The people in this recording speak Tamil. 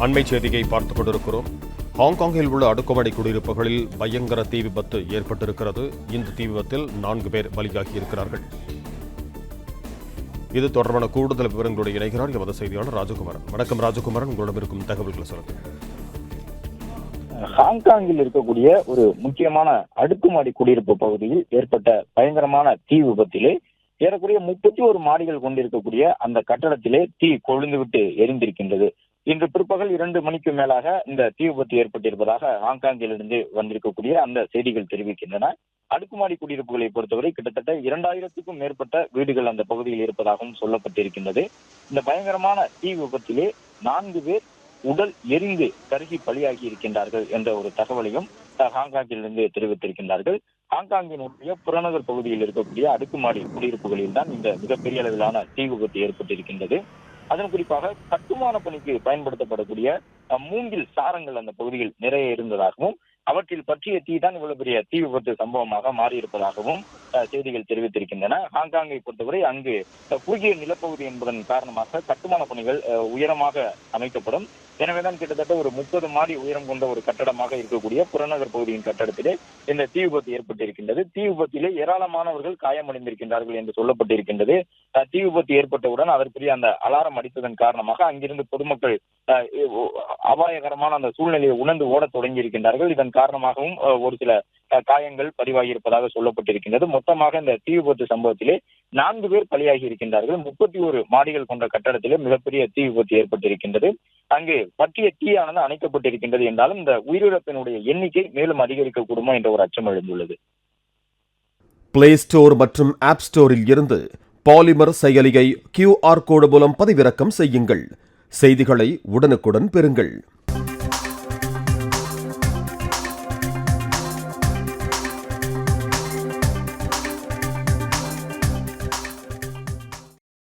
அண்மை செய்தியை பார்த்துக் கொண்டிருக்கிறோம். ஹாங்காங்கில் உள்ள அடுக்குமாடி குடியிருப்புகளில் பயங்கர தீ விபத்து ஏற்பட்டிருக்கிறது. இந்த தீ விபத்தில் நான்கு பேர் பலியாகி இருக்கிறார்கள் இது தொடர்பான கூடுதல் விவரங்களோடு இணைகிறார் எமது செய்தியாளர் ராஜகுமாரன். வணக்கம் ராஜகுமாரன். உங்களிடம் இருக்கும் தகவல்களை சொல்லுங்கள். ஹாங்காங்கில் இருக்கக்கூடிய ஒரு முக்கியமான அடுக்குமாடி குடியிருப்பு பகுதியில் ஏற்பட்ட பயங்கரமான தீ விபத்திலே ஏறக்குறைய முப்பத்தி ஒரு மாடிகள் கொண்டிருக்கக்கூடிய அந்த கட்டடத்திலே தீ கொழுந்துவிட்டு எரிந்திருக்கின்றது. இன்று பிற்பகல் இரண்டு மணிக்கு மேலாக இந்த தீ விபத்து ஏற்பட்டிருப்பதாக ஹாங்காங்கிலிருந்து வந்திருக்கக்கூடிய அந்த செய்திகள் தெரிவிக்கின்றன. அடுக்குமாடி குடியிருப்புகளை பொறுத்தவரை கிட்டத்தட்ட இரண்டாயிரத்துக்கும் மேற்பட்ட வீடுகள் அந்த பகுதியில் இருப்பதாகவும் சொல்லப்பட்டிருக்கின்றது. இந்த பயங்கரமான தீ விபத்திலே நான்கு பேர் உடல் எரிந்து கருகி பலியாகி இருக்கின்றார்கள் என்ற ஒரு தகவலையும் ஹாங்காங்கிலிருந்து தெரிவித்திருக்கின்றார்கள். ஹாங்காங்கினுடைய புறநகர் பகுதியில் இருக்கக்கூடிய அடுக்குமாடி குடியிருப்புகளில் தான் இந்த மிகப்பெரிய அளவிலான தீ விபத்து ஏற்பட்டிருக்கின்றது. அதன் குறிப்பாக கட்டுமான பணிக்கு பயன்படுத்தப்படக்கூடிய அஹ், மூங்கில் சாரங்கள் அந்த பகுதியில் நிறைய இருந்ததாகவும் அவற்றில் பற்றிய தீ தான் இவ்வளவு பெரிய தீ விபத்து சம்பவமாக மாறியிருப்பதாகவும் செய்திகள் தெரிவித்திருக்கின்றன. ஹாங்காங்கை பொறுத்தவரை அங்கு குறுகிய நிலப்பகுதி என்பதன் காரணமாக கட்டுமான பணிகள் உயரமாக அமைக்கப்படும். எனவேதான் கிட்டத்தட்ட ஒரு முப்பது மாடி உயரம் கொண்ட ஒரு கட்டடமாக இருக்கக்கூடிய புறநகர் பகுதியின் கட்டடத்திலே இந்த தீ விபத்து ஏற்பட்டிருக்கின்றது. தீ விபத்திலே ஏராளமானவர்கள் காயமடைந்திருக்கின்றார்கள் என்று சொல்லப்பட்டிருக்கின்றது. தீ விபத்து ஏற்பட்டவுடன் அதற்குரிய அந்த அலாரம் அடித்ததன் காரணமாக அங்கிருந்து பொதுமக்கள் அபாயகரமான அந்த சூழ்நிலையை உணர்ந்து ஓடத் தொடங்கி இருக்கின்றார்கள் இதன் காரணமாகவும் ஒரு சில காயங்கள் பதிவாகியிருப்பதாக சொல்லப்பட்டிருக்கின்றது. மொத்தமாக இந்த தீ விபத்து சம்பவத்திலே நான்கு பேர் பலியாகி இருக்கின்றார்கள். முப்பத்தி ஒரு மாடிகள் கொண்ட கட்டடத்திலே மிகப்பெரிய தீ விபத்து ஏற்பட்டிருக்கின்றது. அங்கு பற்றிய தீயானது அணைக்கப்பட்டிருக்கின்றது என்றாலும் இந்த உயிரிழப்பினுடைய எண்ணிக்கை மேலும் அதிகரிக்கக்கூடுமா என்ற ஒரு அச்சம் எழுந்துள்ளது. பிளே ஸ்டோர் மற்றும் ஆப் ஸ்டோரில் இருந்து பாலிமர் செயலியை கியூஆர் கோடு மூலம் பதிவிறக்கம் செய்யுங்கள். செய்திகளை உடனுக்குடன் பெறுங்கள்.